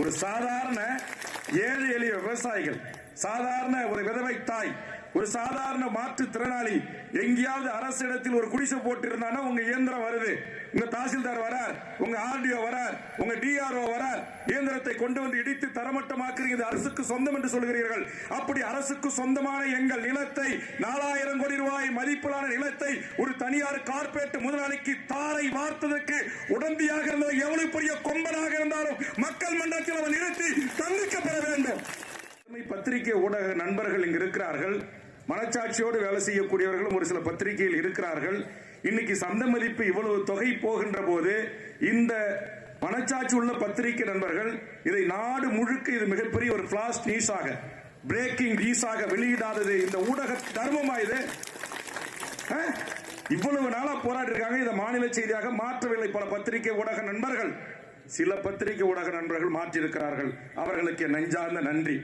ஒரு சாதாரண ஏழை எளிய விவசாயிகள் சாதாரண ஒரு விதவை தாய் ஒரு சாதாரண மாற்றுத்திறனாளி எங்கேயாவது அரசு இடத்தில் ஒரு குடிசை போட்டு இருந்தானா உங்க இயந்திரம் வருது. உங்க தாசில்தார் வரார் உங்க ஆர்டிஓ வரார் உங்க டிஆர்ஓ வரார். இயந்திரத்தை கொண்டு வந்து இடித்து தரமட்டமாக்குறீங்க. அரசுக்கு சொந்தம் என்று சொல்கிறீர்கள். அப்படி அரசுக்கு சொந்தமான எங்கள் நிலத்தை நாலாயிரம் கோடி ரூபாய் மதிப்பிலான நிலத்தை ஒரு தனியார் கார்பரேட் முதலாளிக்கு தாரை வார்த்ததற்கு உடந்தையாக இருந்தது எவ்வளவு பெரிய கொம்பனாக இருந்தாலும் மக்கள் மன்றத்தில் அவன் நிறுத்தி பத்திரிகை ஊடக நண்பர்கள் இங்கு இருக்கிறார்கள். மனச்சாட்சியோடு வேலை செய்யக்கூடியவர்களும் ஒரு சில பத்திரிகையில் இருக்கிறார்கள். இன்னைக்கு சந்த மதிப்பு இவ்வளவு தொகை போகின்ற போது இந்த மனச்சாட்சி உள்ள பத்திரிகை நண்பர்கள் இதை நாடு முழுக்க இது மிகப்பெரிய ஒரு பிளாஸ் நியூஸாக பிரேக்கிங் நியூஸாக வெளியிடாதது இந்த ஊடக தர்மமா இது? இவ்வளவு நாளா போராடி இருக்காங்க இதை மாநில செய்தியாக மாற்றவில்லை பல பத்திரிகை ஊடக நண்பர்கள். சில பத்திரிகை ஊடக நண்பர்கள் மாற்றியிருக்கிறார்கள். அவர்களுக்கு நெஞ்சார்ந்த நன்றி.